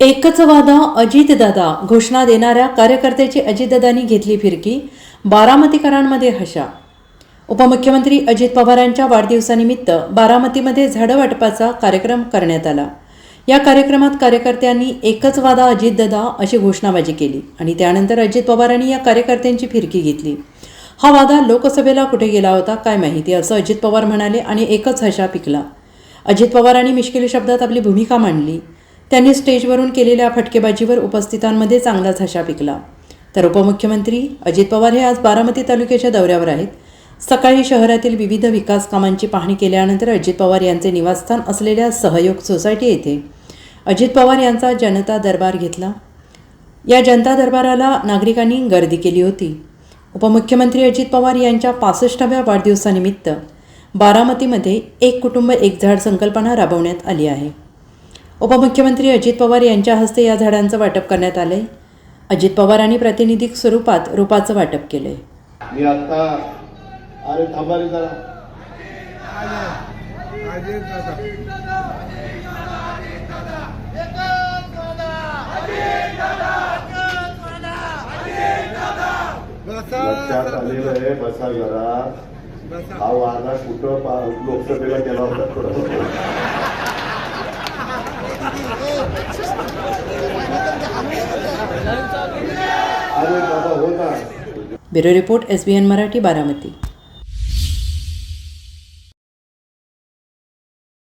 एकच वादा अजितदादा घोषणा देणाऱ्या कार्यकर्त्याची अजितदादांनी घेतली फिरकी बारामतीकरांमध्ये हशा. उपमुख्यमंत्री अजित पवारांच्या वाढदिवसानिमित्त बारामतीमध्ये झाडं वाटपाचा कार्यक्रम करण्यात आला. या कार्यक्रमात कार्यकर्त्यांनी एकच वादा अजितदादा अशी घोषणाबाजी केली आणि त्यानंतर अजित पवारांनी या कार्यकर्त्यांची फिरकी घेतली. हा वादा लोकसभेला कुठे गेला होता काय माहिती असं अजित पवार म्हणाले आणि एकच हशा पिकला. अजित पवारांनी मिश्किल शब्दात आपली भूमिका मांडली. त्यांनी स्टेजवरून केलेल्या फटकेबाजीवर उपस्थितांमध्ये चांगलाच हशा पिकला. तर उपमुख्यमंत्री अजित पवार हे आज बारामती तालुक्याच्या दौऱ्यावर आहेत. सकाळी शहरातील विविध विकास कामांची पाहणी केल्यानंतर अजित पवार यांचे निवासस्थान असलेल्या सहयोग सोसायटी येथे. अजित पवार यांचा जनता दरबार घेतला. या जनता दरबाराला नागरिकांनी गर्दी केली होती. उपमुख्यमंत्री अजित पवार यांच्या पासष्टाव्या वाढदिवसानिमित्त बारामतीमध्ये एक कुटुंब एक झाड संकल्पना राबवण्यात आली आहे. उपमुख्यमंत्री अजित पवार यांच्या हस्ते या झाडांचं वाटप करण्यात आलंय. अजित पवारांनी प्रातिनिधिक स्वरूपात रोपाचं वाटप केलंय. मी आता अरे थांबा रे जरा. लक्षात आलेलं आहे बसा जरा. हा वादा कुठं लोकसभेला केला होता. अरे बाबा हो ना bureau report S B N Marathi Baramati.